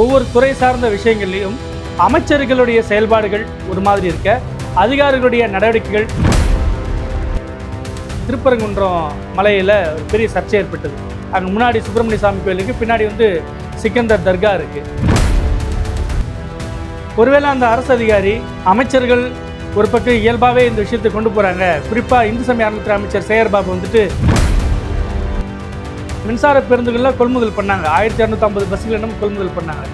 ஒவ்வொரு துறை சார்ந்த விஷயங்கள்லையும் அமைச்சர்களுடைய செயல்பாடுகள் ஒரு மாதிரி இருக்க அதிகாரிகளுடைய நடவடிக்கைகள் திருப்பரங்குன்றம் மலையில் ஒரு பெரிய சர்ச்சை ஏற்பட்டது. அங்கே முன்னாடி சுப்பிரமணிய சாமி கோயிலுக்கு பின்னாடி வந்து சிக்கந்தர் தர்கா இருக்கு. ஒருவேளை அந்த அரசு அதிகாரி அமைச்சர்கள் ஒரு பக்கம் இயல்பாகவே இந்த விஷயத்தை கொண்டு போகிறாங்க குறிப்பாக இந்து சமய அறநிலையத்துறை அமைச்சர் சேகர் பாபு வந்துட்டு மின்சார பேருந்துகளில் கொள்முதல் பண்ணாங்க. ஆயிரத்தி இரநூத்தம்பது பஸ்ஸுகள் என்னமோ கொள்முதல் பண்ணாங்க.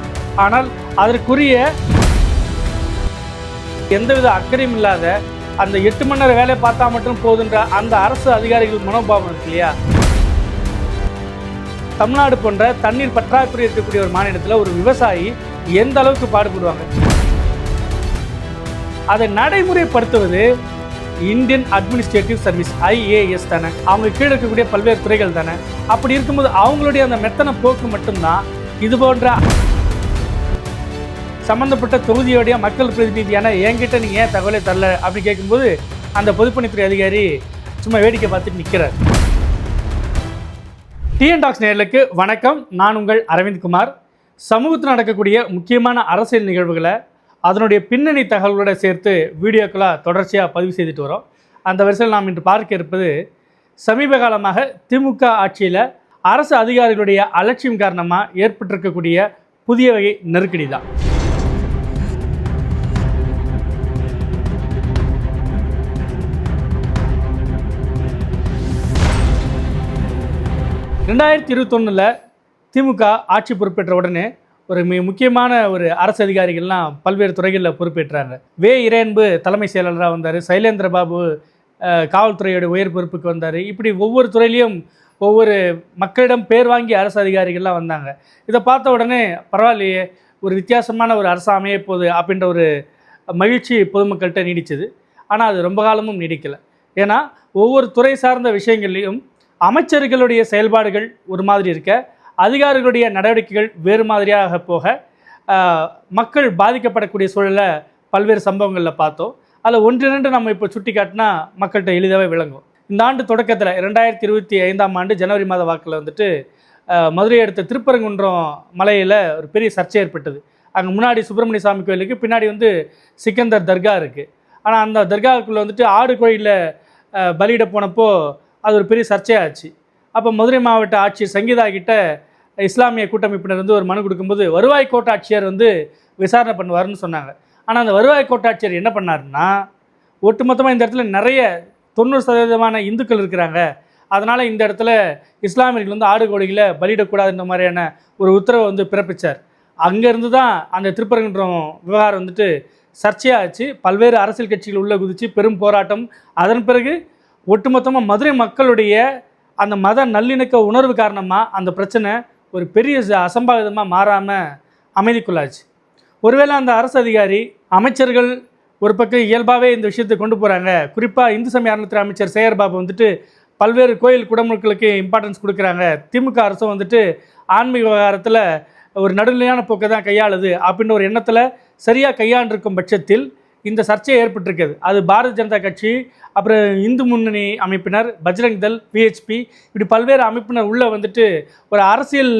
ஆனால் அதற்குரிய எந்தவித அக்கறையும் இல்லாத அந்த எட்டு மணி நேரம் வேலையை பார்த்தா மட்டும் போதுன்ற அந்த அரசு அதிகாரிகள் மனோபாவம் இருக்கு இல்லையா? தமிழ்நாடு போன்ற தண்ணீர் பற்றாக்குறை இருக்கக்கூடிய ஒரு மாநிலத்தில் ஒரு விவசாயி எந்த அளவுக்கு பாடுபடுவாங்க? அதை நடைமுறைப்படுத்துவது இந்தியன் அட்மினிஸ்ட்ரேட்டிவ் சர்வீஸ் ஐஏஎஸ் தானே. அவங்க கீழே இருக்கக்கூடிய பல்வேறு துறைகள் தானே. அப்படி இருக்கும்போது அவங்களுடைய அந்த மெத்தன போக்கு மட்டும்தான் இது போன்ற சம்பந்தப்பட்ட தொகுதியோடைய மக்கள் பிரதிநிதியான என்கிட்ட நீ ஏன் தகவலை தரல? அப்படின்னு கேட்கும்போது அந்த பொதுப்பணித்துறை அதிகாரி சும்மா வேடிக்கை பார்த்துட்டு நிற்கிறார் டிஎன் டாக்ஸ் வணக்கம். நான் உங்கள் அரவிந்த் குமார். சமூகத்தில் நடக்கக்கூடிய முக்கியமான அரசியல் நிகழ்வுகளை அதனுடைய பின்னணி தகவல்களோட சேர்த்து வீடியோக்களாக தொடர்ச்சியாக பதிவு செய்துட்டு வரோம். அந்த வரிசையில் நாம் இன்று பார்க்க இருப்பது சமீப காலமாக திமுக ஆட்சியில் அரசு அதிகாரிகளுடைய அலட்சியம் காரணமாக ஏற்பட்டிருக்கக்கூடிய புதிய வகை நெருக்கடி தான். ரெண்டாயிரத்தி இருபத்தொன்னில் திமுக ஆட்சி பொறுப்பேற்ற உடனே ஒரு மிக முக்கியமான ஒரு அரசு அதிகாரிகள்லாம் பல்வேறு துறைகளில் பொறுப்பேற்றாங்க. வே. இறையன்பு தலைமை செயலாளராக வந்தார். சைலேந்திர பாபு காவல்துறையோட உயர் பொறுப்புக்கு வந்தார். இப்படி ஒவ்வொரு துறையிலையும் ஒவ்வொரு மக்களிடம் பேர் வாங்கி அரசு அதிகாரிகள்லாம் வந்தாங்க. இதை பார்த்த உடனே பரவாயில்லையே ஒரு வித்தியாசமான ஒரு அரசு அமைய அப்படின்ற ஒரு மகிழ்ச்சி பொதுமக்கள்கிட்ட நீடிச்சது. ஆனால் அது ரொம்ப காலமும் நீடிக்கலை. ஏன்னா ஒவ்வொரு துறை சார்ந்த விஷயங்கள்லையும் அமைச்சர்களுடைய செயல்பாடுகள் ஒரு மாதிரி இருக்க அதிகாரிகளுடைய நடவடிக்கைகள் வேறு மாதிரியாக போக மக்கள் பாதிக்கப்படக்கூடிய சூழலை பல்வேறு சம்பவங்களில் பார்த்தோம். அதில் ஒன்றிரண்டு நம்ம இப்போ சுட்டி காட்டினா மக்கள்கிட்ட எளிதாகவே விளங்கும். இந்த ஆண்டு தொடக்கத்தில் ரெண்டாயிரத்தி இருபத்தி ஐந்தாம் ஆண்டு ஜனவரி மாத வாக்கில் வந்துட்டு ஆஹ், மதுரை அடுத்த திருப்பரங்குன்றம் மலையில் ஒரு பெரிய சர்ச்சை ஏற்பட்டது. அங்கே முன்னாடி சுப்பிரமணிய சாமி கோயிலுக்கு பின்னாடி வந்து சிக்கந்தர் தர்கா இருக்குது ஆனால் அந்த தர்காவுக்குள்ளே வந்துட்டு ஆடு கோயிலில் பலியிட போனப்போ அது ஒரு பெரிய சர்ச்சையாச்சு. அப்போ மதுரை மாவட்ட ஆட்சியர் சங்கீதா கிட்ட இஸ்லாமிய கூட்டமைப்பினர் வந்து ஒரு மனு கொடுக்கும்போது வருவாய் கோட்டாட்சியர் வந்து விசாரணை பண்ணுவாருன்னு சொன்னாங்க. ஆனால் அந்த வருவாய் கோட்டாட்சியர் என்ன பண்ணாருன்னா ஒட்டுமொத்தமாக இந்த இடத்துல நிறைய தொண்ணூறு சதவீதமான இந்துக்கள் இருக்கிறாங்க. அதனால் இந்த இடத்துல இஸ்லாமியர்கள் வந்து ஆடு கோழிகளை பலியிடக்கூடாதுன்ற மாதிரியான ஒரு உத்தரவை வந்து பிறப்பிச்சார். அங்கேருந்து தான் அந்த திருப்பரங்குன்றம் விவகாரம் வந்துட்டு சர்ச்சையாச்சு. பல்வேறு அரசியல் கட்சிகள் உள்ளே குதித்து பெரும் போராட்டம். அதன் பிறகு ஒட்டுமொத்தமாக மதுரை மக்களுடைய அந்த மத நல்லிணக்க உணர்வு காரணமாக அந்த பிரச்சனை ஒரு பெரிய அசம்பாவிதமாக மாறாமல் அமைதிக்குள்ளாச்சு. ஒருவேளை அந்த அரசு அதிகாரி அமைச்சர்கள் ஒரு பக்கம் இயல்பாகவே இந்த விஷயத்தை கொண்டு போகிறாங்க குறிப்பாக இந்து சமய அறநிலையத்துறை அமைச்சர் சேகர் பாபு வந்துட்டு பல்வேறு கோயில் குடமுழுக்களுக்கு இம்பார்ட்டன்ஸ் கொடுக்குறாங்க. திமுக அரசும் வந்துட்டு ஆன்மீக விவகாரத்தில் ஒரு நடுநிலையான போக்கை தான் கையாளுது. அப்படின்ற ஒரு எண்ணத்தில் சரியாக கையாண்டிருக்கும் பட்சத்தில் இந்த சர்ச்சை ஏற்பட்டிருக்கிறது. அது பாரதிய ஜனதா கட்சி அப்புறம் இந்து முன்னணி அமைப்பினர் பஜ்ரங் தல் பிஹெச்பி இப்படி பல்வேறு அமைப்பினர் உள்ளே வந்துட்டு ஒரு அரசியல்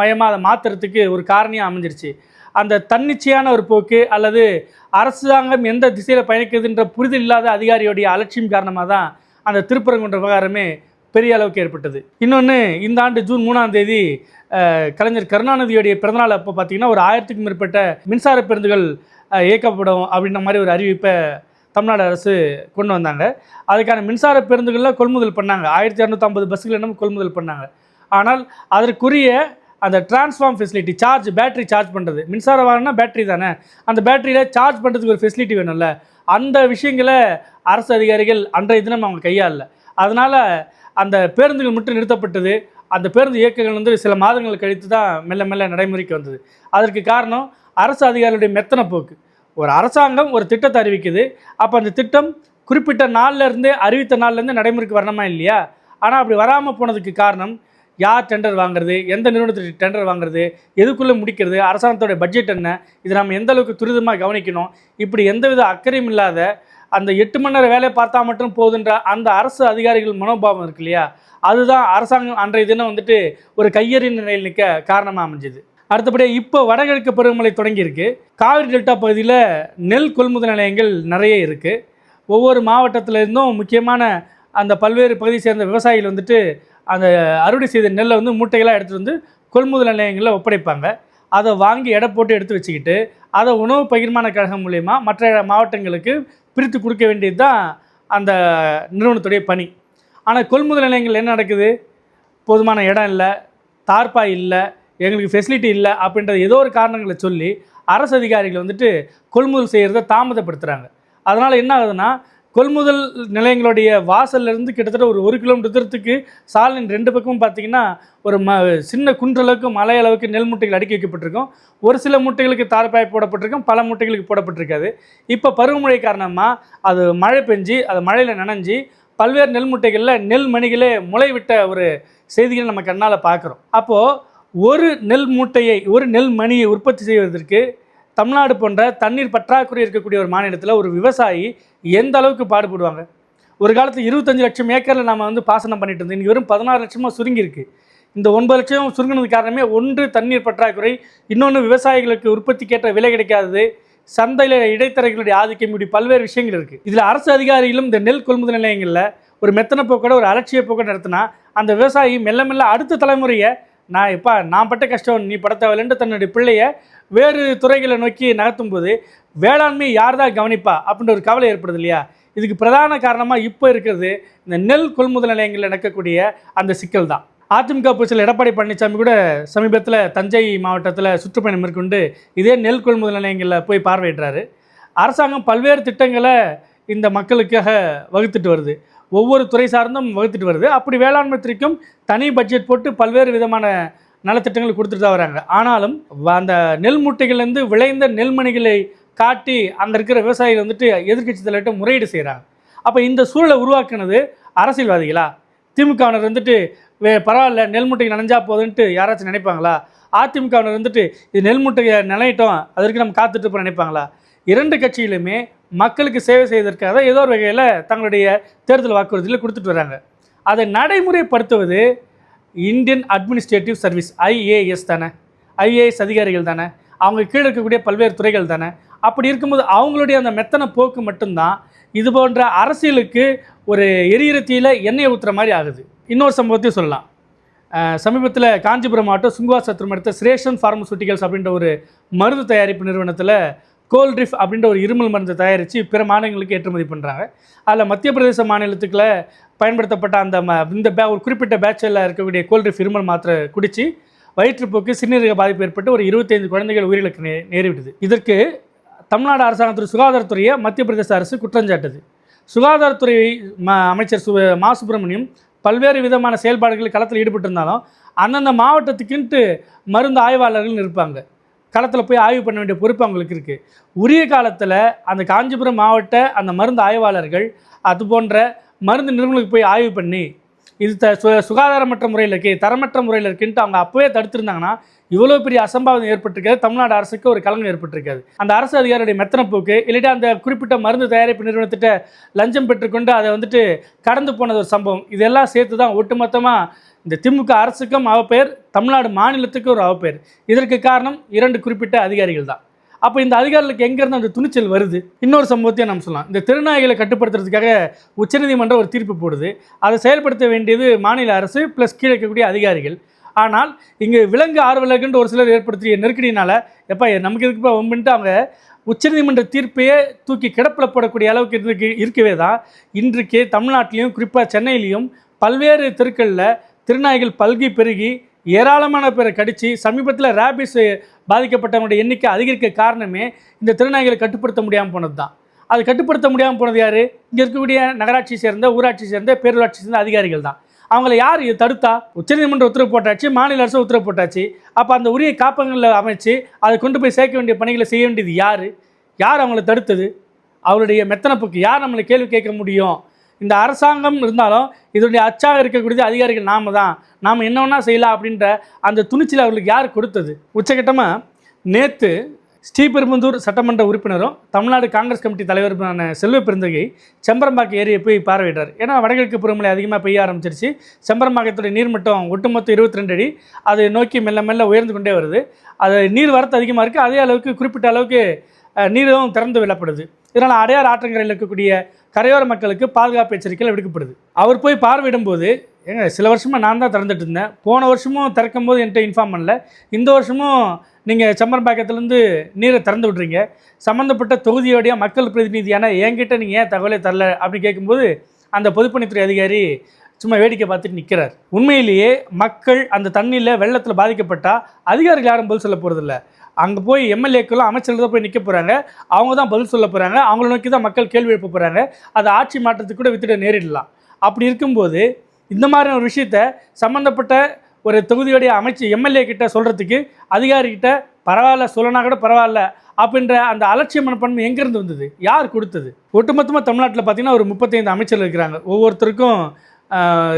மயமாக அதை மாற்றுறதுக்கு ஒரு காரணியாக அமைஞ்சிருச்சு. அந்த தன்னிச்சையான ஒரு போக்கு அல்லது அரசாங்கம் எந்த திசையில் பயணிக்கிறதுன்ற புரிதல் இல்லாத அதிகாரியோடைய அலட்சியம் காரணமாக தான் அந்த திருப்பரங்குன்ற விவகாரமே பெரிய அளவுக்கு ஏற்பட்டது. இன்னொன்று இந்த ஆண்டு ஜூன் மூணாம் தேதி கலைஞர் கருணாநிதியுடைய பிறந்தநாள் அப்போ பார்த்தீங்கன்னா ஒரு ஆயிரத்துக்கும் மேற்பட்ட மின்சார பேருந்துகள் இயக்கப்படும் அப்படின்ற மாதிரி ஒரு அறிவிப்பை தமிழ்நாடு அரசு கொண்டு வந்தாங்க. அதுக்கான மின்சார பேருந்துகளில் கொள்முதல் பண்ணாங்க. ஆயிரத்தி இரநூத்தம்பது பஸ்ஸுகள் என்னமோ கொள்முதல் பண்ணாங்க. ஆனால் அதற்குரிய அந்த transform facility charge battery charge பண்ணுறது மின்சார வாகனம்னா பேட்டரி தானே? அந்த பேட்டரியில் சார்ஜ் பண்ணுறதுக்கு ஒரு ஃபெசிலிட்டி வேணும்ல. அந்த விஷயங்களை அரசு அதிகாரிகள் அன்றைய தினம் அவங்க கையாளல. அதனால் அந்த பேருந்துகள் மட்டும் நிறுத்தப்பட்டது. அந்த பேருந்து இயக்கங்கள் வந்து சில மாதங்கள் கழித்து தான் மெல்ல மெல்ல நடைமுறைக்கு வந்தது. அதற்கு காரணம் அரசு அதிகாரிகளுடைய மெத்தன போக்கு. ஒரு அரசாங்கம் ஒரு திட்டத்தை அறிவிக்குது. அப்போ அந்த திட்டம் குறிப்பிட்ட நாள்லேருந்து அறிவித்த நாள்லேருந்து நடைமுறைக்கு வரணுமா இல்லையா? ஆனால் அப்படி வராமல் போனதுக்கு காரணம் யார் டெண்டர் வாங்குறது? எந்த நிறுவனத்துக்கு டெண்டர் வாங்குறது? எதுக்குள்ளே முடிக்கிறது? அரசாங்கத்தோடைய பட்ஜெட் என்ன? இது நம்ம எந்த அளவுக்கு துரிதமாக கவனிக்கணும்? இப்படி எந்தவித அக்கறையும் இல்லாத அந்த எட்டு மணி நேரம் வேலையை பார்த்தா மட்டும் போதுன்ற அந்த அரசு அதிகாரிகள் மனோபாவம் இருக்கு இல்லையா? அதுதான் அரசாங்கம் அன்றைய தினம் வந்துட்டு ஒரு கையெறி நிலையில் நிற்க காரணமாக அமைஞ்சது. அடுத்தபடியாக இப்போ வடகிழக்கு பருவமழை தொடங்கியிருக்கு. காவிரி டெல்டா பகுதியில் நெல் கொள்முதல் நிலையங்கள் நிறைய இருக்குது ஒவ்வொரு மாவட்டத்துலேருந்தும் முக்கியமான அந்த பல்வேறு பகுதியை சேர்ந்த விவசாயிகள் வந்துட்டு அந்த அறுவடை செய்த நெல்லை வந்து மூட்டைகளாக எடுத்துகிட்டு வந்து கொள்முதல் நிலையங்களில் ஒப்படைப்பாங்க. அதை வாங்கி எடை போட்டு எடுத்து வச்சுக்கிட்டு அதை உணவு பகிர்மான கழகம் மூலயமா மற்ற மாவட்டங்களுக்கு பிரித்து கொடுக்க வேண்டியது தான் அந்த நிறுவனத்துடைய பணி. ஆனால் கொள்முதல் நிலையங்கள் என்ன நடக்குது? போதுமான இடம் இல்லை தார்பாய் இல்லை எங்களுக்கு ஃபெசிலிட்டி இல்லை அப்படின்றது ஏதோ ஒரு காரணங்களை சொல்லி அரசு அதிகாரிகள் வந்துட்டு கொள்முதல் செய்கிறத தாமதப்படுத்துகிறாங்க அதனால் என்ன ஆகுதுன்னா கொள்முதல் நிலையங்களுடைய வாசல்லேருந்து கிட்டத்தட்ட ஒரு ஒரு கிலோமீட்டர் தூரத்துக்கு சாலையின் ரெண்டு பக்கமும் பார்த்தீங்கன்னா ஒரு ம சின்ன குன்றளவுக்கு மலை அளவுக்கு நெல் மூட்டைகள் அடுக்கி வைக்கப்பட்டிருக்கும். ஒரு சில மூட்டைகளுக்கு தார்பாய் போடப்பட்டிருக்கும் பல மூட்டைகளுக்கு போடப்பட்டிருக்காது. இப்போ பருவமழை காரணமாக அது மழை பெஞ்சு அது மழையில் நனைஞ்சி பல்வேறு நெல் மூட்டைகளில் நெல் மணிகளே முளைவிட்ட ஒரு செய்திகளை நம்ம கண்ணால் பார்க்குறோம் அப்போது ஒரு நெல் மூட்டையை ஒரு நெல் மணியை உற்பத்தி செய்வதற்கு தமிழ்நாடு போன்ற தண்ணீர் பற்றாக்குறை இருக்கக்கூடிய ஒரு மாநிலத்தில் ஒரு விவசாயி எந்த அளவுக்கு பாடுபடுவாங்க? ஒரு காலத்தில் இருபத்தஞ்சு லட்சம் ஏக்கரில் நம்ம வந்து பாசனம் பண்ணிட்டு இருந்தோம். இன்றைக்கி வெறும் பதினாறு லட்சமாக சுருங்கியிருக்கு. இந்த ஒன்பது லட்சம் சுருங்கினது காரணமே ஒன்று தண்ணீர் பற்றாக்குறை இன்னொன்று விவசாயிகளுக்கு உற்பத்திக்கேற்ற விலை கிடைக்காதது சந்தையில் இடைத்தரகளுடைய ஆதிக்கம் இப்படி பல்வேறு விஷயங்கள் இருக்குது இதில் அரசு அதிகாரிகளும் இந்த நெல் கொள்முதல் நிலையங்களில் ஒரு மெத்தனை போக்கோட ஒரு அலட்சிய போக்கோட நடத்தினா அந்த விவசாயி மெல்ல மெல்ல அடுத்த தலைமுறையை நான் இப்போ நான் பட்ட கஷ்டம் நீ பட தேவையில்லைன்ற தன்னுடைய பிள்ளைய வேறு துறைகளை நோக்கி நகர்த்தும் போது வேளாண்மை யார் தான் கவனிப்பா அப்படின்ற ஒரு கவலை ஏற்படுது இல்லையா? இதுக்கு பிரதான காரணமாக இப்போ இருக்கிறது இந்த நெல் கொள்முதல் நிலையங்களில் நடக்கக்கூடிய அந்த சிக்கல் தான். அதிமுக பொதுச்செயலர் எடப்பாடி பழனிசாமி கூட சமீபத்தில் தஞ்சை மாவட்டத்தில் சுற்றுப்பயணம் மேற்கொண்டு இதே நெல் கொள்முதல் நிலையங்களில் போய் பார்வையிடுறாரு. அரசாங்கம் பல்வேறு திட்டங்களை இந்த மக்களுக்காக வகுத்துட்டு வருது. ஒவ்வொரு துறை சார்ந்தும் வகுத்துட்டு வருது. அப்படி வேளாண்மை துறைக்கும் தனி பட்ஜெட் போட்டு பல்வேறு விதமான நலத்திட்டங்கள் கொடுத்துட்டு தான் வராங்க. ஆனாலும் அந்த நெல் மூட்டைகள்லேருந்து விளைந்த நெல்மணிகளை காட்டி அங்கே இருக்கிற விவசாயிகள் வந்துட்டு எதிர்க்கட்சி தலைவர்கிட்ட முறையீடு செய்கிறாங்க அப்போ இந்த சூழலை உருவாக்குனது அரசியல்வாதிகளா? திமுகவினர் வந்துட்டு வே பரவாயில்ல நெல் மூட்டைக்கு நனைஞ்சா போதுன்ட்டு யாராச்சும் நினைப்பாங்களா? அதிமுகவினர் வந்துட்டு இது நெல் மூட்டையை நினைட்டோம் அதற்கு நம்ம காத்துட்டு இருப்போம் நினைப்பாங்களா? இரண்டு கட்சியிலுமே மக்களுக்கு சேவை செய்வதற்காக ஏதோ ஒரு வகையில் தங்களுடைய தேர்தல் வாக்குறுதியில் கொடுத்துட்டு வராங்க அதை நடைமுறைப்படுத்துவது இந்தியன் அட்மினிஸ்ட்ரேட்டிவ் சர்வீஸ் ஐஏஎஸ் தானே. ஐஏஎஸ் அதிகாரிகள் தானே. அவங்க கீழே இருக்கக்கூடிய பல்வேறு துறைகள் தானே. அப்படி இருக்கும்போது அவங்களுடைய அந்த மெத்தனை போக்கு மட்டும்தான் இது போன்ற அரசியலுக்கு ஒரு எரியிறத்தியில் எண்ணெய் ஊற்றுற மாதிரி ஆகுது. இன்னொரு சம்பவத்தையும் சொல்லலாம். சமீபத்தில் காஞ்சிபுரம் மாவட்டம் சுங்குவாசத்திரம் எடுத்த சிரேஷன் ஃபார்மசூட்டிகல்ஸ் அப்படின்ற ஒரு மருந்து தயாரிப்பு நிறுவனத்தில் கோல்ட்ரிஃப் அப்படின்ற ஒரு இருமல் மருந்தை தயாரித்து பிற மாநிலங்களுக்கு ஏற்றுமதி பண்ணுறாங்க அதில் மத்திய பிரதேச மாநிலத்துக்குள்ள பயன்படுத்தப்பட்ட அந்த ம இந்த பே ஒரு குறிப்பிட்ட பேட்சில் இருக்கக்கூடிய கோல்ட்ரிஃப் இருமல் மாத்திரை குடித்து வயிற்றுப்போக்கு சிறுநீரக பாதிப்பு ஏற்பட்டு ஒரு இருபத்தைந்து குழந்தைகள் உயிரிழக்க நே நேரிவிடுது இதற்கு தமிழ்நாடு அரசாங்கத்துறை சுகாதாரத்துறையை மத்திய பிரதேச அரசு குற்றஞ்சாட்டுது சுகாதாரத்துறை ம அமைச்சர் சு மா சுப்பிரமணியம் பல்வேறு விதமான செயல்பாடுகளில் களத்தில் ஈடுபட்டிருந்தாலும் அந்தந்த மாவட்டத்துக்குன்ட்டு மருந்து ஆய்வாளர்கள் இருப்பாங்க களத்தில் போய் ஆய்வு பண்ண வேண்டிய பொறுப்பு அவங்களுக்கு இருக்குது உரிய காலத்தில் அந்த காஞ்சிபுரம் மாவட்ட அந்த மருந்து ஆய்வாளர்கள் அது போன்ற மருந்து நிறுவனங்களுக்கு போய் ஆய்வு பண்ணி இது த சு சுகாதாரமற்ற முறையில் இருக்குது தரமற்ற முறையில் இருக்குன்ட்டு அவங்க அப்போவே தடுத்துருந்தாங்கன்னா இவ்வளோ பெரிய அசம்பாவிதம் ஏற்பட்டிருக்காது தமிழ்நாடு அரசுக்கு ஒரு கலங்கம் ஏற்பட்டிருக்காது அந்த அரசு அதிகாரியுடைய மெத்தன போக்கு இல்லாட்டி அந்த குறிப்பிட்ட மருந்து தயாரிப்பு நிறுவனத்திட்ட லஞ்சம் பெற்றுக்கொண்டு அதை வந்துட்டு கடந்து போனது ஒரு சம்பவம். இதெல்லாம் சேர்த்து தான் ஒட்டுமொத்தமாக இந்த திமுக அரசுக்கும் அவப்பெயர் தமிழ்நாடு மாநிலத்துக்கும் ஒரு அவப்பெயர். இதற்கு காரணம் இரண்டு குறிப்பிட்ட அதிகாரிகள் தான். அப்போ இந்த அதிகாரிகளுக்கு எங்கேருந்து அந்த துணிச்சல் வருது? இன்னொரு சம்பவத்தையும் நம்ம சொல்லலாம். இந்த திருநாய்களை கட்டுப்படுத்துறதுக்காக உச்சநீதிமன்றம் ஒரு தீர்ப்பு போடுது. அதை செயல்படுத்த வேண்டியது மாநில அரசு ப்ளஸ் கீழே இருக்கக்கூடிய அதிகாரிகள். ஆனால் இங்கே விலங்கு ஆர்வலர்கள்ன்ற ஒரு சிலர் ஏற்படுத்திய நெருக்கடியினால எப்பா நமக்கு எதுக்குப்பா வம்புன்ட்டு அவங்க உச்சநீதிமன்ற தீர்ப்பையே தூக்கி கிடப்பில் போடக்கூடிய அளவுக்கு இருக்கு இருக்கவே தான். இன்றைக்கு தமிழ்நாட்டிலையும் குறிப்பாக சென்னையிலையும் பல்வேறு தெருக்களில் திருநாய்கள் பல்கி பெருகி ஏராளமான பேரை கடித்து சமீபத்தில் ரேபிஸ் பாதிக்கப்பட்டவங்களுடைய எண்ணிக்கை அதிகரிக்க காரணமே இந்த திருநாய்களை கட்டுப்படுத்த முடியாமல் போனது தான் அது கட்டுப்படுத்த முடியாமல் போனது யார்? இங்கே இருக்கக்கூடிய நகராட்சி சேர்ந்த ஊராட்சி சேர்ந்த பேரூராட்சி சேர்ந்த அதிகாரிகள் தான். அவங்கள யார் தடுத்தா? உச்சநீதிமன்ற உத்தரவு போட்டாச்சு மாநில அரசு உத்தரவு போட்டாச்சு. அப்போ அந்த உரிய காப்பகங்களில் அமைச்சு அதை கொண்டு போய் சேர்க்க வேண்டிய பணிகளை செய்ய வேண்டியது யார்? யார் அவங்கள தடுத்தது? அவருடைய மெத்தனப்புக்கு யார் நம்மளை கேள்வி கேட்க முடியும்? இந்த அரசாங்கம் இருந்தாலும் இதனுடைய அச்சாக இருக்கக்கூடிய அதிகாரிகள் நாம தான். நாம் என்ன வேணால் செய்யலாம் அப்படின்ற அந்த துணிச்சல் அவர்களுக்கு யார் கொடுத்தது? உச்சகட்டமாக நேற்று ஸ்ரீபெரும்புதூர் சட்டமன்ற உறுப்பினரும் தமிழ்நாடு காங்கிரஸ் கமிட்டி தலைவருமான செல்வ பெருந்தகை செம்பரம்பாக்கம் ஏரியை போய் பார்வையிட்டார். ஏன்னா வடகிழக்கு புறமலை அதிகமாக பெய்ய ஆரம்பிச்சிருச்சு. செம்பரம்பாக்கத்துடைய நீர்மட்டம் ஒட்டுமொத்தம் இருபத்தி ரெண்டு அடி. அதை நோக்கி மெல்ல மெல்ல உயர்ந்து கொண்டே வருது. அது நீர் வரத்து அதிகமாக இருக்குது அதே அளவுக்கு குறிப்பிட்ட அளவுக்கு நீரும் திறந்து விடப்படுது இதனால் அடையார் ஆற்றங்கரையில் இருக்கக்கூடிய கரையோர மக்களுக்கு பாதுகாப்பு எச்சரிக்கைகள் விடுக்கப்படுது. அவர் போய் பார்வையிடும்போது ஏங்க சில வருஷமாக நான் தான் திறந்துட்டு இருந்தேன். போன வருஷமும் திறக்கும் போது என்கிட்ட இன்ஃபார்ம் பண்ணல. இந்த வருஷமும் நீங்கள் செம்பரம்பாக்கத்துலேருந்து நீரை திறந்து விட்றீங்க. சம்மந்தப்பட்ட தொகுதியோடைய மக்கள் பிரதிநிதியான என்கிட்ட நீங்கள் ஏன் தகவலே தரல அப்படின்னு கேட்கும்போது அந்த பொதுப்பணித்துறை அதிகாரி சும்மா வேடிக்கை பார்த்துட்டு நிற்கிறார் உண்மையிலேயே மக்கள் அந்த தண்ணியில் வெள்ளத்தில் பாதிக்கப்பட்டால் அதிகாரிகள் யாரும் பதில் சொல்ல போகிறதில்ல அங்கே போய் எம்எல்ஏக்களும் அமைச்சர்கள் தான் போய் நிற்க போகிறாங்க அவங்க தான் பதில் சொல்ல போகிறாங்க அவங்கள நோக்கி தான் மக்கள் கேள்வி எழுப்ப போகிறாங்க அதை ஆட்சி மாற்றத்துக்கு கூட வித்துட்டு நேரிடலாம். அப்படி இருக்கும்போது இந்த மாதிரியான ஒரு விஷயத்த சம்மந்தப்பட்ட ஒரு தொகுதியுடைய அமைச்சு எம்எல்ஏ கிட்ட சொல்கிறதுக்கு அதிகாரிகிட்ட பரவாயில்ல சொல்லனா கூட பரவாயில்ல அப்படின்ற அந்த அலட்சிய மனப்பான்மை எங்கேருந்து வந்தது? யார் கொடுத்தது? ஒட்டுமொத்தமாக தமிழ்நாட்டில் பார்த்தீங்கன்னா ஒரு முப்பத்தைந்து அமைச்சர்கள் இருக்கிறாங்க. ஒவ்வொருத்தருக்கும்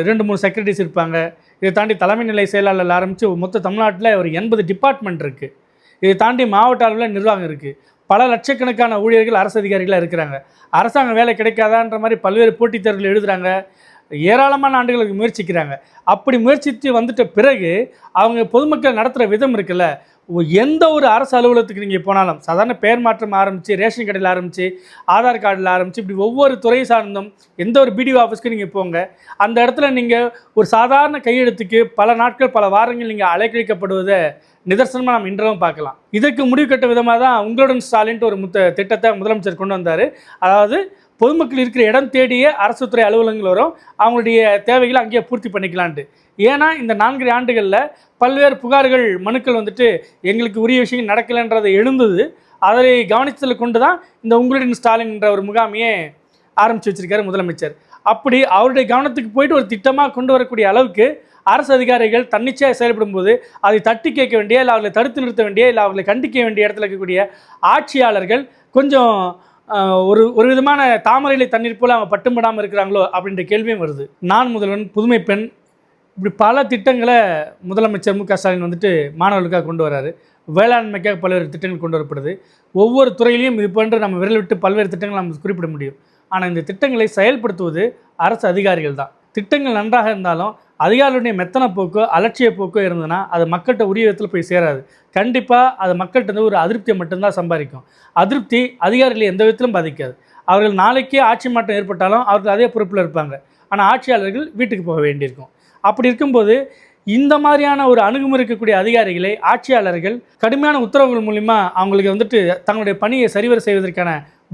ரெண்டு மூணு செக்ரட்டரிஸ் இருப்பாங்க. இதை தாண்டி தலைமை நிலை செயலாளர் ஆரம்பித்து மொத்த தமிழ்நாட்டில் ஒரு எண்பது டிபார்ட்மெண்ட் இருக்குது இதை தாண்டி மாவட்ட அளவில் நிர்வாகம் இருக்குது பல லட்சக்கணக்கான ஊழியர்கள் அரசு அதிகாரிகளாக இருக்கிறாங்க. அரசாங்க வேலை கிடைக்காதான்ற மாதிரி பல்வேறு போட்டித் தேர்வுகள் எழுதுகிறாங்க ஏராளமான ஆண்டுகளுக்கு முயற்சிக்கிறாங்க. அப்படி முயற்சித்து வந்துட்ட பிறகு அவங்க பொதுமக்கள் நடத்துகிற விதம் இருக்குல்ல எந்த ஒரு அரசு அலுவலகத்துக்கு நீங்கள் போனாலும் சாதாரண பெயர் மாற்றம் ஆரம்பித்து ரேஷன் கடையில் ஆரம்பித்து ஆதார் கார்டில் ஆரம்பித்து இப்படி ஒவ்வொரு துறை சார்ந்தும் எந்த ஒரு பிடிஓ ஆஃபீஸ்க்கு நீங்கள் போங்க அந்த இடத்துல நீங்கள் ஒரு சாதாரண கையெழுத்துக்கு பல நாட்கள் பல வாரங்கள் நீங்கள் அலைக்கழிக்கப்படுவதை நிதர்சனமாக நம்ம இன்றவும் பார்க்கலாம். இதற்கு முடிவு கட்ட விதமாக தான் உங்களுடன் ஸ்டாலின்ட்டு ஒரு முத்த திட்டத்தை முதலமைச்சர் கொண்டு வந்தார். அதாவது பொதுமக்கள் இருக்கிற இடம் தேடிய அரசு துறை அலுவலகங்கள் வரும். அவங்களுடைய தேவைகளை அங்கேயே பூர்த்தி பண்ணிக்கலான்ட்டு. ஏன்னா இந்த நான்கு ஆண்டுகளில் பல்வேறு புகார்கள் மனுக்கள் வந்துட்டு எங்களுக்கு உரிய விஷயங்கள் நடக்கலைன்றதை எழுந்தது. அதை கவனித்ததில் கொண்டு தான் இந்த உங்களுடன் ஸ்டாலின் என்ற ஒரு முகாமையே ஆரம்பித்து வச்சிருக்காரு முதலமைச்சர். அப்படி அவருடைய கவனத்துக்கு போயிட்டு ஒரு திட்டமாக கொண்டு வரக்கூடிய அளவுக்கு அரசு அதிகாரிகள் தன்னிச்சையாக செயல்படும் போது அதை தட்டி கேட்க வேண்டிய இல்லை அவர்களை தடுத்து நிறுத்த வேண்டிய இல்லை அவர்களை கண்டிக்க வேண்டிய இடத்துல இருக்கக்கூடிய ஆட்சியாளர்கள் கொஞ்சம் ஒரு ஒரு விதமான தாமரையிலை தண்ணீர் போல் அவங்க பட்டும்படாமல் இருக்கிறாங்களோ அப்படின்ற கேள்வியும் வருது. நான் முதல்வன் புதுமை பெண் இப்படி பல திட்டங்களை முதலமைச்சர் மு க ஸ்டாலின் வந்துட்டு மாணவர்களுக்காக கொண்டு வராரு. வேளாண்மைக்காக பல்வேறு திட்டங்கள் கொண்டு வரப்படுது. ஒவ்வொரு துறையிலையும் இது போன்று நம்ம விரல் விட்டு பல்வேறு திட்டங்கள் நம்ம குறிப்பிட முடியும். ஆனால் இந்த திட்டங்களை செயல்படுத்துவது அரசு அதிகாரிகள் தான். திட்டங்கள் நன்றாக இருந்தாலும் அதிகாரிகளுடைய மெத்தன போக்கோ அலட்சிய போக்கோ இருந்ததுன்னா அது மக்கள்கிட்ட உரிய விதத்தில் போய் சேராது. கண்டிப்பாக அது மக்கள்கிட்ட இருந்து ஒரு அதிருப்தியை மட்டும்தான் சம்பாதிக்கும். அதிருப்தி அதிகாரிகளை எந்த விதத்திலும் பாதிக்காது. அவர்கள் நாளைக்கே ஆட்சி மாற்றம் ஏற்பட்டாலும் அவர்கள் அதே பொறுப்பில் இருப்பாங்க. ஆனால் ஆட்சியாளர்கள் வீட்டுக்கு போக வேண்டியிருக்கும். அப்படி இருக்கும்போது இந்த மாதிரியான ஒரு அணுகுமுறை இருக்கக்கூடிய அதிகாரிகளை ஆட்சியாளர்கள் கடுமையான உத்தரவுகள் மூலிமா அவங்களுக்கு வந்துட்டு தங்களுடைய பணியை சரிவர செய்வதற்கான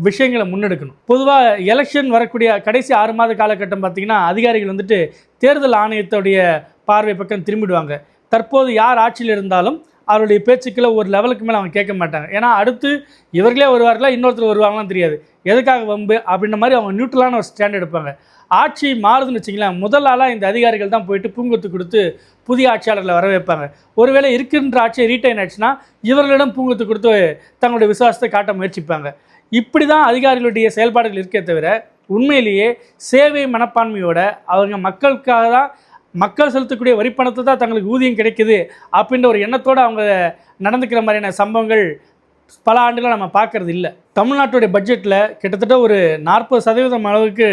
விஷயங்களை முன்னெடுக்கணும். பொதுவாக எலெக்ஷன் வரக்கூடிய கடைசி ஆறு மாத காலகட்டம் பார்த்திங்கன்னா அதிகாரிகள் வந்துட்டு தேர்தல் ஆணையத்துடைய பார்வை பக்கம் திரும்பிடுவாங்க. தற்போது யார் ஆட்சியில் இருந்தாலும் அவருடைய பேச்சுக்களை ஒரு லெவலுக்கு மேலே அவங்க கேட்க மாட்டாங்க. ஏன்னா அடுத்து இவர்களே வருவார்களா இன்னொருத்தர் வருவாங்களான்னு தெரியாது. எதுக்காக வம்பு? அப்படின்ற மாதிரி அவங்க நியூட்ரலான ஒரு ஸ்டாண்ட் எடுப்பாங்க. ஆட்சி மாறுதுன்னு வச்சிங்களேன் முதல் ஆளாக இந்த அதிகாரிகள் தான் போயிட்டு பூங்கொத்து கொடுத்து புதிய ஆட்சியாளர்களை வர வைப்பாங்க ஒருவேளை இருக்கின்ற ஆட்சியை ரீட்டைன் ஆச்சுன்னா இவர்களிடம் பூங்கொத்து கொடுத்து தங்களுடைய விசுவாசத்தை காட்ட முயற்சிப்பாங்க. இப்படி தான் அதிகாரிகளுடைய செயல்பாடுகள் இருக்கே தவிர உண்மையிலேயே சேவை மனப்பான்மையோட அவங்க மக்களுக்காக தான் மக்கள் செலுத்தக்கூடிய வரிப்பணத்தை தான் தங்களுக்கு ஊதியம் கிடைக்குது அப்படின்ற ஒரு எண்ணத்தோடு அவங்க நடந்துக்கிற மாதிரியான சம்பவங்கள் பல ஆண்டுகளாக நம்ம பார்க்கறது இல்லை. தமிழ்நாட்டுடைய பட்ஜெட்டில் கிட்டத்தட்ட ஒரு நாற்பது சதவீதம் அளவுக்கு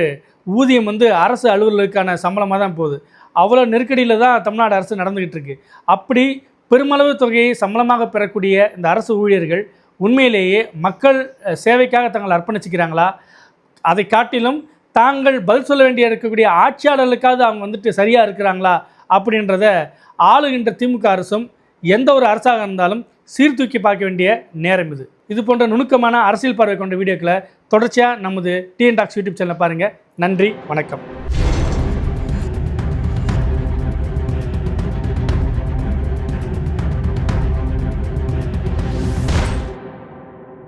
ஊதியம் வந்து அரசு அலுவலர்களுக்கான சம்பளமாக தான் போகுது. அவ்வளோ நெருக்கடியில் தான் தமிழ்நாடு அரசு நடந்துக்கிட்டு இருக்கு. அப்படி பெருமளவு தொகையை சம்பளமாக பெறக்கூடிய இந்த அரசு ஊழியர்கள் உண்மையிலேயே மக்கள் சேவைக்காக தங்களை அர்ப்பணிச்சுக்கிறாங்களா? அதை காட்டிலும் தாங்கள் பதில் சொல்ல வேண்டிய இருக்கக்கூடிய ஆட்சியாளர்களுக்காவது அவங்க வந்துட்டு சரியாக இருக்கிறாங்களா அப்படின்றத ஆளுகின்ற திமுக அரசும் எந்த ஒரு அரசாக இருந்தாலும் சீர்தூக்கி பார்க்க வேண்டிய நேரம் இது. இது போன்ற நுணுக்கமான அரசியல் பார்வை கொண்ட வீடியோக்களை தொடர்ச்சியாக நமது டிஎன் டாக்ஸ் யூடியூப் சேனலை பாருங்கள் நன்றி வணக்கம்.